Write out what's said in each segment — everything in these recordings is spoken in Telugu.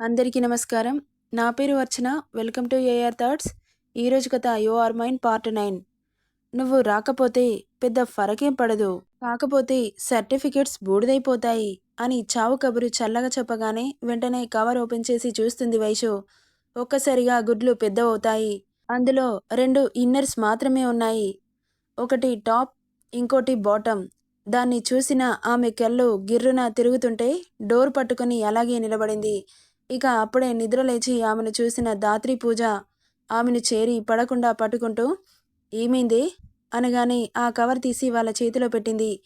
అందరికీ నమస్కారం. నా పేరు Archana. Welcome to AR thoughts. ఈరోజు కథ you are mine part nine. నువ్వు రాకపోతే పెద్ద ఫరకేం పడదు. కాకపోతే సర్టిఫికెట్స్ బూడిదైపోతాయి అని చావు కబురు చల్లగా చెప్పగానే వెంటనే కవర్ ఓపెన్ చేసి చూస్తుంది వైషు. ఒక్కసారిగా గుడ్లు పెద్ద అవుతాయి అందులో రెండు ఇన్నర్స్ మాత్రమే ఉన్నాయి. ఒకటి టాప్ ఇంకోటి బాటమ్. దాన్ని చూసిన ఆమె కళ్ళు గిర్రున తిరుగుతుంటే డోర్ పట్టుకుని అలాగే నిలబడింది. ఇక అప్పుడే నిద్రలేచి ఆమెను చూసిన దాత్రి పూజ ఆమెను చేరి పడకుండా పట్టుకుంటూ ఏమైంది? అనగానే ఆ కవర్ తీసి వాళ్ళ చేతిలో పెట్టింది.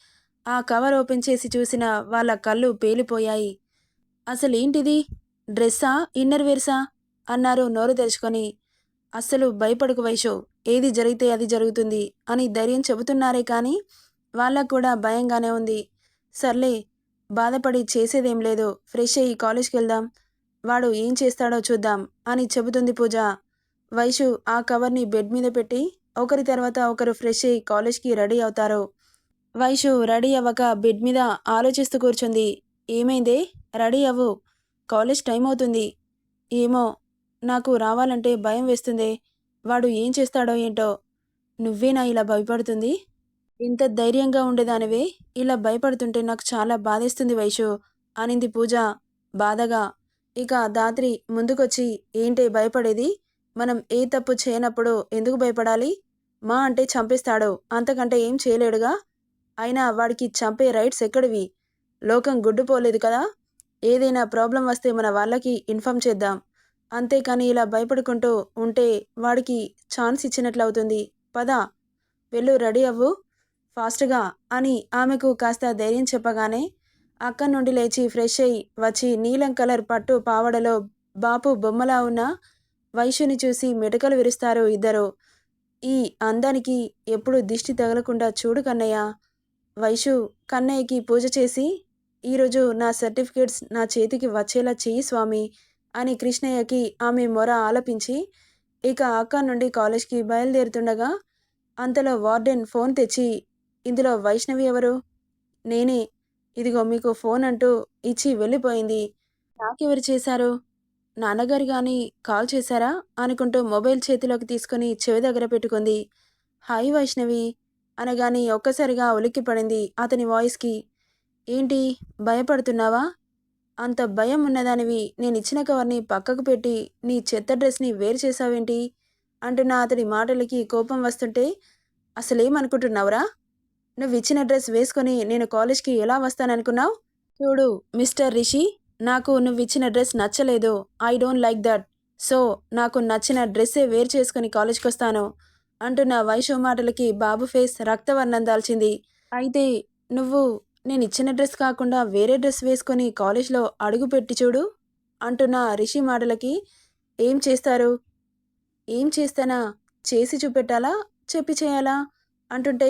ఆ కవర్ ఓపెన్ చేసి చూసిన వాళ్ళ కళ్ళు పేలిపోయాయి. అసలేంటిది? డ్రెస్సా? ఇన్నర్ వేర్సా? అన్నారు నోరు తెరుచుకొని. అస్సలు భయపడకు వైషో ఏది జరిగితే అది జరుగుతుంది అని ధైర్యం చెబుతున్నారే కానీ వాళ్ళకు కూడా భయంగానే ఉంది. సర్లే బాధపడి చేసేదేం లేదు ఫ్రెష్ అయ్యి కాలేజ్కి వెళ్దాం. వాడు ఏం చేస్తాడో చూద్దాం అని చెబుతుంది పూజ. వైషు ఆ కవర్ని బెడ్ మీద పెట్టి ఒకరి తర్వాత ఒకరు ఫ్రెష్ అయ్యి కాలేజ్కి రెడీ అవుతారు. వైషు రెడీ అవ్వక బెడ్ మీద ఆలోచిస్తూ కూర్చుంది. ఏమైందే? రెడీ అవ్వు. కాలేజ్ టైం అవుతుంది. ఏమో నాకు రావాలంటే భయం వేస్తుంది. వాడు ఏం చేస్తాడో ఏంటో. నువ్వేనా ఇలా భయపడుతుంది? ఇంత ధైర్యంగా ఉండేదానివే. ఇలా భయపడుతుంటే నాకు చాలా బాధేస్తుంది వైషు అనింది పూజ బాధగా. ఇక దాత్రి ముందుకొచ్చి ఏంటి భయపడేది? మనం ఏ తప్పు చేయనప్పుడు ఎందుకు భయపడాలి? మా అంటే చంపేస్తాడు. అంతకంటే ఏం చేయలేడుగా? అయినా వాడికి చంపే రైట్స్ ఎక్కడివి? లోకం గుడ్డుపోలేదు కదా? ఏదైనా ప్రాబ్లం వస్తే మన వాళ్ళకి ఇన్ఫామ్ చేద్దాం. అంతేకాని ఇలా భయపడుకుంటూ ఉంటే వాడికి ఛాన్స్ ఇచ్చినట్లు అవుతుంది పద వెళ్ళు రెడీ అవ్వు. ఫాస్ట్గా అని ఆమెకు కాస్త ధైర్యం చెప్పగానే అక్కడి నుండి లేచి ఫ్రెష్ అయ్యి వచ్చి నీలం కలర్ పట్టు పావడలో బాపు బొమ్మలా ఉన్న వైశ్యుని చూసి మెటకలు విరుస్తారు ఇద్దరు. ఈ అందానికి ఎప్పుడు దిష్టి తగలకుండా చూడు కన్నయ్య. వైషు కన్నయ్యకి పూజ చేసి ఈరోజు నా సర్టిఫికేట్స్ నా చేతికి వచ్చేలా చెయ్యి స్వామి అని కృష్ణయ్యకి ఆమె మొర ఆలపించి ఇక అక్క నుండి కాలేజ్కి బయలుదేరుతుండగా అంతలో వార్డెన్ ఫోన్ తెచ్చి ఇందులో వైష్ణవి ఎవరు? నేనే ఇదిగో మీకు ఫోన్ అంటూ ఇచ్చి వెళ్ళిపోయింది. నాకెవరు చేశారు? నాన్నగారు కానీ కాల్ చేశారా? అనుకుంటూ మొబైల్ చేతిలోకి తీసుకుని చెవి దగ్గర పెట్టుకుంది. హాయ్ వైష్ణవి అనగాని ఒక్కసారిగా ఉలిక్కి పడింది అతని వాయిస్కి ఏంటి భయపడుతున్నావా? అంత భయం ఉన్నదానివి నేను ఇచ్చిన కవర్ని పక్కకు పెట్టి నీ చెత్త డ్రెస్ని వేరు చేసావేంటి అంటున్న అతడి మాటలకి కోపం వస్తుంటే అసలేమనుకుంటున్నావురా? నువ్వు ఇచ్చిన డ్రెస్ వేసుకొని నేను కాలేజ్కి ఎలా వస్తాననుకున్నావు? చూడు మిస్టర్ రిషి నాకు నువ్వు ఇచ్చిన డ్రెస్ నచ్చలేదు. I don't like that. So నాకు నచ్చిన డ్రెస్సే వేరు చేసుకుని కాలేజ్కి వస్తాను అంటున్న వైషు మాటలకి బాబు ఫేస్ రక్తవర్ణం దాల్చింది. అయితే నువ్వు నేను ఇచ్చిన డ్రెస్ కాకుండా వేరే డ్రెస్ వేసుకొని కాలేజ్లో అడుగు పెట్టి చూడు అంటున్న రిషి మాటలకి. ఏం చేస్తారు? ఏం చేస్తానా? చేసి చూపెట్టాలా? చెప్పి చేయాలా? అంటుంటే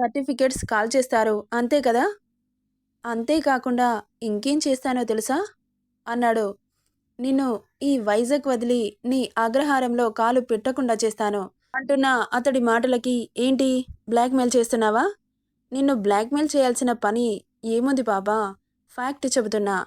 సర్టిఫికేట్స్ కాల్ చేస్తారు. అంతే కదా? అంతేకాకుండా ఇంకేం చేస్తానో తెలుసా? అన్నాడు. నిన్ను ఈ వైజాగ్ వదిలి నీ అగ్రహారంలో కాలు పెట్టకుండా చేస్తాను. అంటున్న అతడి మాటలకి ఏంటి? బ్లాక్మెయిల్ చేస్తున్నావా? నిన్ను బ్లాక్మెయిల్ చేయాల్సిన పని ఏముంది బాబా? ఫ్యాక్ట్ చెబుతున్నా.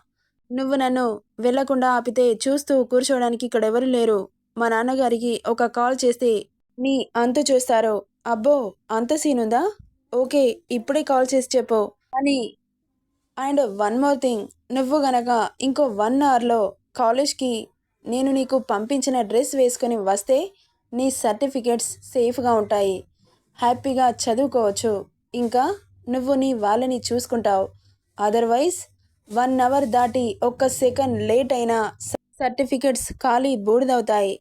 నువ్వు నన్ను వెళ్ళకుండా ఆపితే చూస్తూ కూర్చోవడానికి ఇక్కడ ఎవరు లేరు. మా నాన్నగారికి ఒక కాల్ చేస్తే నీ అంతు చూస్తారు. అబ్బో అంత సీనుందా? ఓకే ఇప్పుడే కాల్ చేసి చెప్పు అని అండ్ వన్ మోర్ థింగ్. నువ్వు గనక ఇంకో వన్ అవర్లో కాలేజ్కి నేను నీకు పంపించిన డ్రెస్ వేసుకొని వస్తే నీ సర్టిఫికేట్స్ సేఫ్గా ఉంటాయి. హ్యాపీగా చదువుకోవచ్చు. ఇంకా నువ్వు నీ వాళ్ళని చూసుకుంటావు. అదర్వైజ్ వన్ అవర్ దాటి ఒక్క సెకండ్ లేట్ అయినా సర్టిఫికెట్స్ ఖాళీ బూడిదవుతాయి.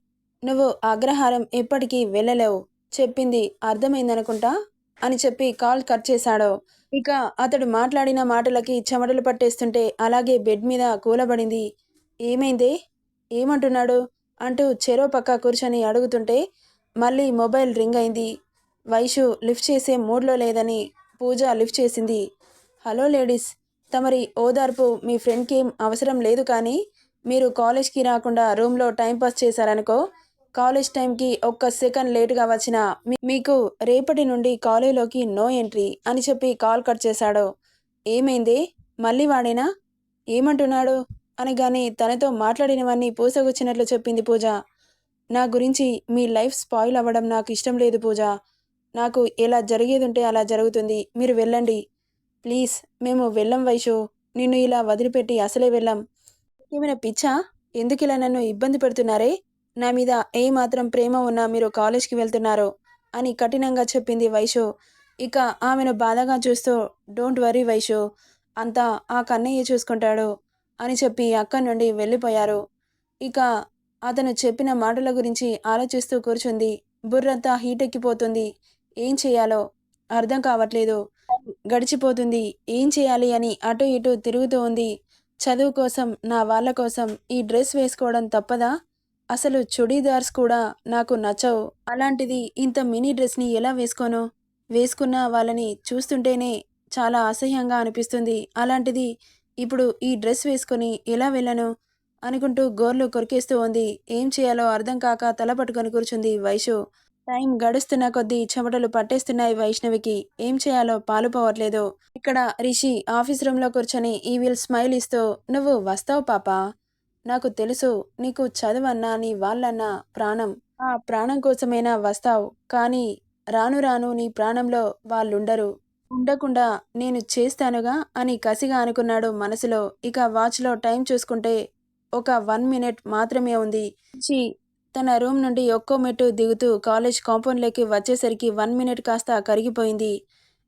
నువ్వు అగ్రహారం ఎప్పటికీ వెళ్ళలేవు. చెప్పింది అర్థమైందనుకుంటా? అని చెప్పి కాల్ కట్ చేశాడు. ఇక అతడు మాట్లాడిన మాటలకి చెమటలు పట్టేస్తుంటే అలాగే బెడ్ మీద కూలబడింది. ఏమైంది? ఏమంటున్నాడు? అంటూ చెరో పక్క కూర్చొని అడుగుతుంటే మళ్ళీ మొబైల్ రింగ్ అయింది. వైషు లిఫ్ట్ చేసే మూడ్లో లేదని పూజ లిఫ్ట్ చేసింది. హలో లేడీస్ తమరి ఓదార్పు మీ ఫ్రెండ్కి ఏం అవసరం లేదు కానీ మీరు కాలేజ్కి రాకుండా రూమ్లో టైంపాస్ చేశారనుకో కాలేజ్ టైంకి ఒక్క సెకండ్ లేటుగా వచ్చిన మీకు రేపటి నుండి కాలేజీలోకి నో ఎంట్రీ అని చెప్పి కాల్ కట్ చేశాడు. ఏమైంది? మళ్ళీ వాడేనా? ఏమంటున్నాడు? అనగానే తనతో మాట్లాడినవన్నీ పూసగుచ్చినట్లు చెప్పింది పూజ. నా గురించి మీ లైఫ్ స్పాయిల్ అవ్వడం నాకు ఇష్టం లేదు పూజ. నాకు ఎలా జరిగేది ఉంటే అలా జరుగుతుంది. మీరు వెళ్ళండి. ప్లీజ్ మేము వెళ్ళం వైషు. నిన్ను ఇలా వదిలిపెట్టి అసలే వెళ్ళం. ఏమైనా పిచ్చా? ఎందుకు ఇలా నన్ను ఇబ్బంది పెడుతున్నారే? నా మీద ఏ మాత్రం ప్రేమ ఉన్నా మీరు కాలేజ్కి వెళ్తున్నారు అని కఠినంగా చెప్పింది వైషు. ఇక ఆమెను బాధగా చూస్తూ డోంట్ వరీ వైషు అంతా ఆ కన్నయ్య చూసుకుంటాడు అని చెప్పి అక్కడి నుండి వెళ్ళిపోయారు. ఇక అతను చెప్పిన మాటల గురించి ఆలోచిస్తూ కూర్చుంది. బుర్రంతా హీటెక్కిపోతుంది. ఏం చేయాలో అర్థం కావట్లేదు. గడిచిపోతుంది. ఏం చేయాలి అని అటు ఇటు తిరుగుతూ ఉంది. చదువు కోసం నా వాళ్ళ కోసం ఈ డ్రెస్ వేసుకోవడం తప్పదా? అసలు చుడీదార్స్ కూడా నాకు నచ్చవు. అలాంటిది ఇంత మినీ డ్రెస్ని ఎలా వేసుకోను? వేసుకున్న వాళ్ళని చూస్తుంటేనే చాలా అసహ్యంగా అనిపిస్తుంది. అలాంటిది ఇప్పుడు ఈ డ్రెస్ వేసుకొని ఎలా వెళ్ళను? అనుకుంటూ గోర్లు కొరికేస్తూ ఉంది. ఏం చేయాలో అర్థం కాక తల పట్టుకొని కూర్చుంది వైషు. టైం గడుస్తున్న కొద్దీ చెమటలు పట్టేస్తున్నాయి వైష్ణవికి. ఏం చేయాలో పాలుపోవట్లేదు ఇక్కడ రిషి ఆఫీస్ రూమ్లో కూర్చొని ఈ వీల్ స్మైల్ ఇస్తూ నువ్వు వస్తావు పాపా? నాకు తెలుసు నీకు చదువన్నా నీ వాళ్ళన్నా ప్రాణం. ఆ ప్రాణం కోసమైనా వస్తావు కానీ రాను రాను నీ ప్రాణంలో వాళ్ళుండరు. ఉండకుండా నేను చేస్తానుగా అని కసిగా అనుకున్నాడు మనసులో. ఇక వాచ్లో టైం చూసుకుంటే ఒక వన్ మినిట్ మాత్రమే ఉంది. చి తన రూమ్ నుండి ఒక్కో మెట్టు దిగుతూ కాలేజ్ కాంపౌండ్లోకి వచ్చేసరికి వన్ మినిట్ కాస్త కరిగిపోయింది.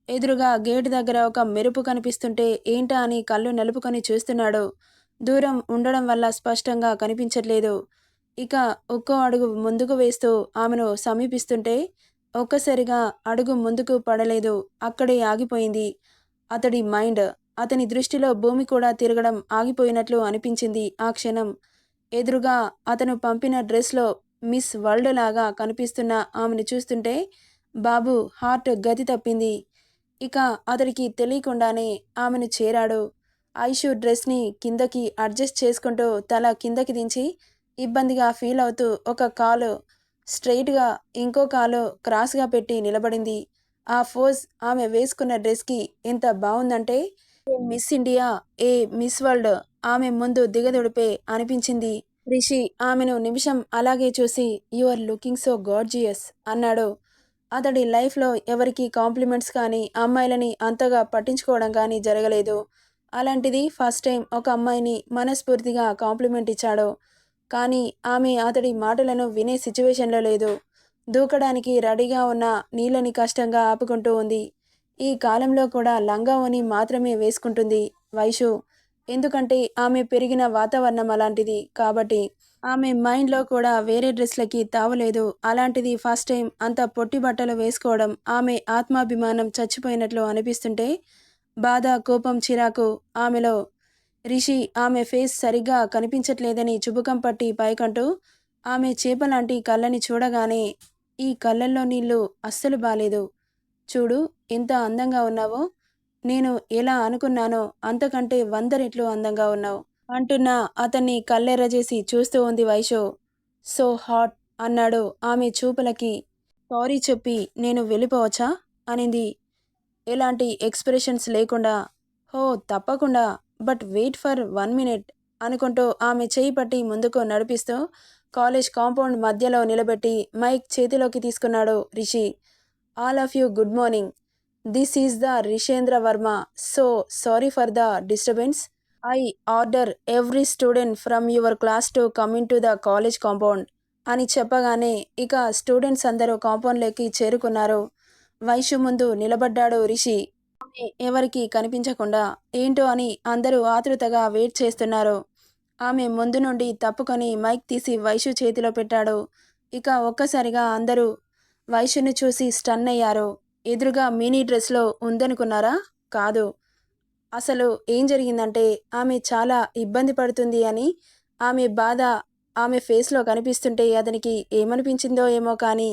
ఎదురుగా గేట్ దగ్గర ఒక మెరుపు కనిపిస్తుంటే ఏంటా అని కళ్ళు నలుపుకొని చూస్తున్నాడు. దూరం ఉండడం వల్ల స్పష్టంగా కనిపించట్లేదు. ఇక ఒక్కో అడుగు ముందుకు వేస్తూ ఆమెను సమీపిస్తుంటే ఒక్కసారిగా అడుగు ముందుకు పడలేదు. అక్కడే ఆగిపోయింది. అతడి మైండ్ అతని దృష్టిలో భూమి కూడా తిరగడం ఆగిపోయినట్లు అనిపించింది ఆ క్షణం. ఎదురుగా అతను పంపిన డ్రెస్లో మిస్ వరల్డ్ లాగా కనిపిస్తున్న ఆమెను చూస్తుంటే బాబు హార్ట్ గతి తప్పింది. ఇక అతడికి తెలియకుండానే ఆమెను చేరాడు. ఐషు డ్రెస్ని కిందకి అడ్జస్ట్ చేసుకుంటూ తల కిందకి దించి ఇబ్బందిగా ఫీల్ అవుతూ ఒక కాలు స్ట్రైట్గా ఇంకో కాలు క్రాస్గా పెట్టి నిలబడింది. ఆ ఫోజ్ ఆమె వేసుకున్న డ్రెస్కి ఎంత బాగుందంటే a Miss India a Miss World ఆమె ముందు దిగదొడిపే అనిపించింది. రిషి ఆమెను నిమిషం అలాగే చూసి you are looking so gorgeous అన్నాడు. అతడి లైఫ్లో ఎవరికి కాంప్లిమెంట్స్ కానీ అమ్మాయిలని అంతగా పట్టించుకోవడం కానీ జరగలేదు. అలాంటిది ఫస్ట్ టైం ఒక అమ్మాయిని మనస్ఫూర్తిగా కాంప్లిమెంట్ ఇచ్చాడు. కానీ ఆమె అతడి మాటలను వినే సిచ్యువేషన్లో లేదు. దూకడానికి రెడీగా ఉన్న నీళ్ళని కష్టంగా ఆపుకుంటూ ఉంది. ఈ కాలంలో కూడా లంగావని మాత్రమే వేసుకుంటుంది వైషు. ఎందుకంటే ఆమె పెరిగిన వాతావరణం అలాంటిది కాబట్టి. ఆమె మైండ్లో కూడా వేరే డ్రెస్లకి తావలేదు అలాంటిది ఫస్ట్ టైం అంత పొట్టి బట్టలు వేసుకోవడం ఆమె ఆత్మాభిమానం చచ్చిపోయినట్లు అనిపిస్తుంటే బాధ కోపం చిరాకు ఆమెలో. రిషి ఆమె ఫేస్ సరిగ్గా కనిపించట్లేదని చుబుకం పట్టి పైకంటూ ఆమె చేపలాంటి కళ్ళని చూడగానే ఈ కళ్ళల్లో నీళ్ళు అస్సలు బాలేదు. చూడు ఎంత అందంగా ఉన్నావో. నేను ఎలా అనుకున్నానో అంతకంటే వంద రెట్లు అందంగా ఉన్నావు అంటున్నా అతన్ని కళ్ళెర్రజేసి చూస్తూ ఉంది వైషో. సో హాట్ అన్నాడు ఆమె చూపులకి. సారీ చెప్పి నేను వెళ్ళిపోవచ్చా? అనింది. ఎలాంటి ఎక్స్ప్రెషన్స్ లేకుండా హో తప్పకుండా but wait for one minute అనుకుంటూ ఆమె చేయి పట్టి ముందుకు నడిపిస్తూ కాలేజ్ కాంపౌండ్ మధ్యలో నిలబెట్టి మైక్ చేతిలోకి తీసుకున్నాడు Rishi. All of you good morning. This is the Rishendra Varma. So sorry for the disturbance. I order every student from your class to coming to the college compound అని చెప్పగానే ఇక స్టూడెంట్స్ అందరూ కాంపౌండ్లోకి చేరుకున్నారు. వైశ్యు ముందు నిలబడ్డాడు రిషి. ఆమె ఎవరికి కనిపించకుండా ఏంటో అని అందరూ ఆతృతగా వెయిట్ చేస్తున్నారు. ఆమె ముందు నుండి తప్పుకొని మైక్ తీసి వైశ్యు చేతిలో పెట్టాడు. ఇక ఒక్కసారిగా అందరూ వైశ్యుని చూసి స్టన్ అయ్యారు. ఎదురుగా మినీ డ్రెస్లో ఉందనుకున్నారా? కాదు. అసలు ఏం జరిగిందంటే ఆమె చాలా ఇబ్బంది పడుతుంది అని ఆమె బాధ ఆమె ఫేస్లో కనిపిస్తుంటే అతనికి ఏమనిపించిందో ఏమో కానీ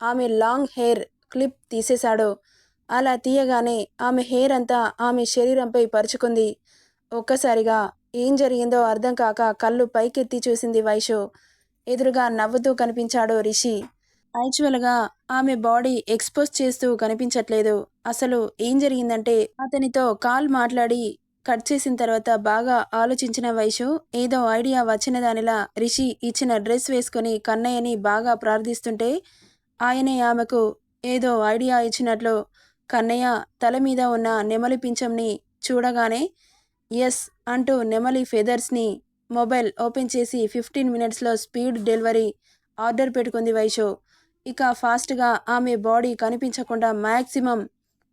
ఆమె లాంగ్ హెయిర్ క్లిప్ తీసేశాడు. అలా తీయగానే ఆమె హెయిర్ అంతా ఆమె శరీరంపై పరుచుకుంది. ఒక్కసారిగా ఏం జరిగిందో అర్థం కాక కళ్ళు పైకెత్తి చూసింది వైషు. ఎదురుగా నవ్వుతూ కనిపించాడు రిషి. యాక్చువల్గా ఆమె బాడీ ఎక్స్పోజ్ చేస్తూ కనిపించట్లేదు. అసలు ఏం జరిగిందంటే అతనితో కాల్ మాట్లాడి కట్ చేసిన తర్వాత బాగా ఆలోచించిన వైషు ఏదో ఐడియా వచ్చిన దానిలా రిషి ఇచ్చిన డ్రెస్ వేసుకొని కన్నయ్యని బాగా ప్రార్థిస్తుంటే ఆయనే ఆమెకు ఏదో ఐడియా ఇచ్చినట్లు కన్నయ్య తల మీద ఉన్న నెమలి పింఛంని చూడగానే ఎస్ అంటూ నెమలి ఫెదర్స్ని మొబైల్ ఓపెన్ చేసి ఫిఫ్టీన్ మినిట్స్లో స్పీడ్ డెలివరీ ఆర్డర్ పెట్టుకుంది వైషు. ఇక ఫాస్ట్గా ఆమె బాడీ కనిపించకుండా మ్యాక్సిమం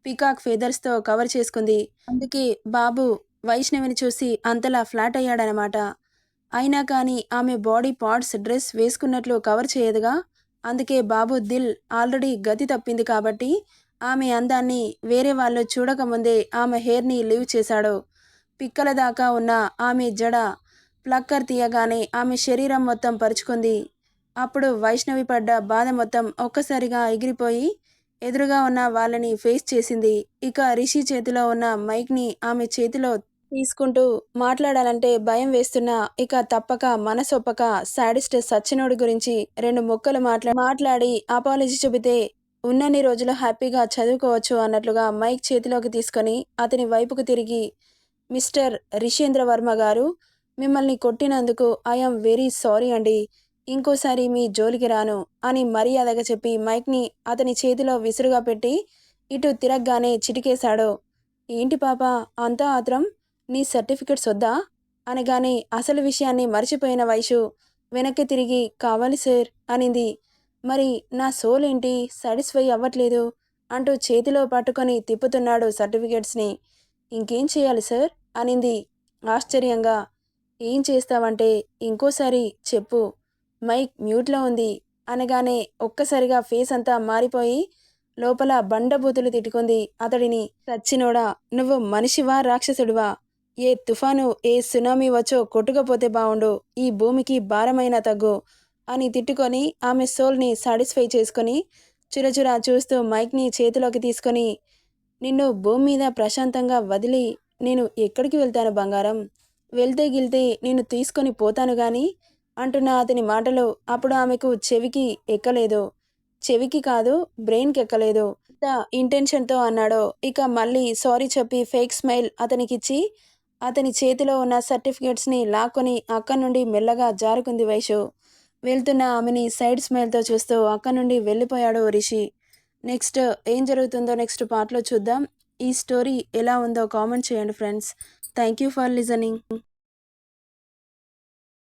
పికాక్ ఫెదర్స్తో కవర్ చేసుకుంది. అందుకే బాబు వైష్ణవిని చూసి అంతలా ఫ్లాట్ అయ్యాడనమాట. అయినా కానీ ఆమె బాడీ పార్ట్స్ డ్రెస్ వేసుకున్నట్లు కవర్ చేయదుగా అందుకే బాబు దిల్ ఆల్రెడీ గతి తప్పింది కాబట్టి ఆమె అందాన్ని వేరే వాళ్ళు చూడకముందే ఆమె హెయిర్ని లీవ్ చేశాడు. పిక్కల దాకా ఉన్న ఆమె జడ ప్లక్కర్ తీయగానే ఆమె శరీరం మొత్తం పరుచుకుంది. అప్పుడు వైష్ణవి పడ్డ బాధ మొత్తం ఒక్కసారిగా ఎగిరిపోయి ఎదురుగా ఉన్న వాళ్ళని ఫేస్ చేసింది. ఇక రిషి చేతిలో ఉన్న మైక్ని ఆమె చేతిలో తీసుకుంటూ మాట్లాడాలంటే భయం వేస్తున్నా ఇక తప్పక మనసొప్పక శాడిస్ట్ సచ్చినోడి గురించి రెండు ముక్కలు మాట్లా మాట్లాడి అపాలజీ చెబితే ఉన్నన్ని రోజులు హ్యాపీగా చదువుకోవచ్చు అన్నట్లుగా మైక్ చేతిలోకి తీసుకొని అతని వైపుకు తిరిగి మిస్టర్ రిషేంద్ర వర్మ గారు మిమ్మల్ని కొట్టినందుకు ఐఎమ్ వెరీ సారీ అండి ఇంకోసారి మీ జోలికి రాను అని మర్యాదగా చెప్పి మైక్ని అతని చేతిలో విసురుగా పెట్టి ఇటు తిరగగానే చిటికేశాడు. ఏంటి పాప అంతా ఆత్రం? నీ సర్టిఫికెట్స్ వద్దా? అనగానే అసలు విషయాన్ని మర్చిపోయిన వైషు వెనక్కి తిరిగి కావాలి సార్ అనింది. మరి నా సోల్ ఏంటి? సాటిస్ఫై అవ్వట్లేదు అంటూ చేతిలో పట్టుకొని తిప్పుతున్నాడు సర్టిఫికెట్స్ని. ఇంకేం చేయాలి సార్? అనింది ఆశ్చర్యంగా. ఏం చేస్తావంటే ఇంకోసారి చెప్పు. మైక్ మ్యూట్లో ఉంది అనగానే ఒక్కసారిగా ఫేస్ అంతా మారిపోయి లోపల బండబూతులు తిట్టుకుంది అతడిని. సచ్చినోడా నువ్వు మనిషివా రాక్షసుడివా? ఏ తుఫాను ఏ సునామీ వచ్చో కొట్టుకపోతే బావుండు. ఈ భూమికి భారమైన తగ్గు అని తిట్టుకొని ఆమె సోల్ని సాటిస్ఫై చేసుకొని చురచురా చూస్తూ మైక్ని చేతిలోకి తీసుకొని నిన్ను భూమి మీద ప్రశాంతంగా వదిలి నేను ఎక్కడికి వెళ్తాను బంగారం? వెళ్తే గిల్తే నేను తీసుకొని పోతాను గాని? అంటున్న అతని మాటలు అప్పుడు ఆమెకు చెవికి ఎక్కలేదు. చెవికి కాదు బ్రెయిన్కి ఎక్కలేదు. ఇంత ఇంటెన్షన్తో అన్నాడో ఇక మళ్ళీ సారీ చెప్పి ఫేక్ స్మైల్ అతనికిచ్చి అతని చేతిలో ఉన్న సర్టిఫికేట్స్ని లాక్కొని అక్కడి నుండి మెల్లగా జారుకుంది వైషు. వెళ్తున్న ఆమెని సైడ్ స్మైల్తో చూస్తూ అక్కడి నుండి వెళ్ళిపోయాడు రిషి. నెక్స్ట్ ఏం జరుగుతుందో నెక్స్ట్ పార్ట్లో చూద్దాం. ఈ స్టోరీ ఎలా ఉందో కామెంట్ చేయండి friends. Thank you for listening.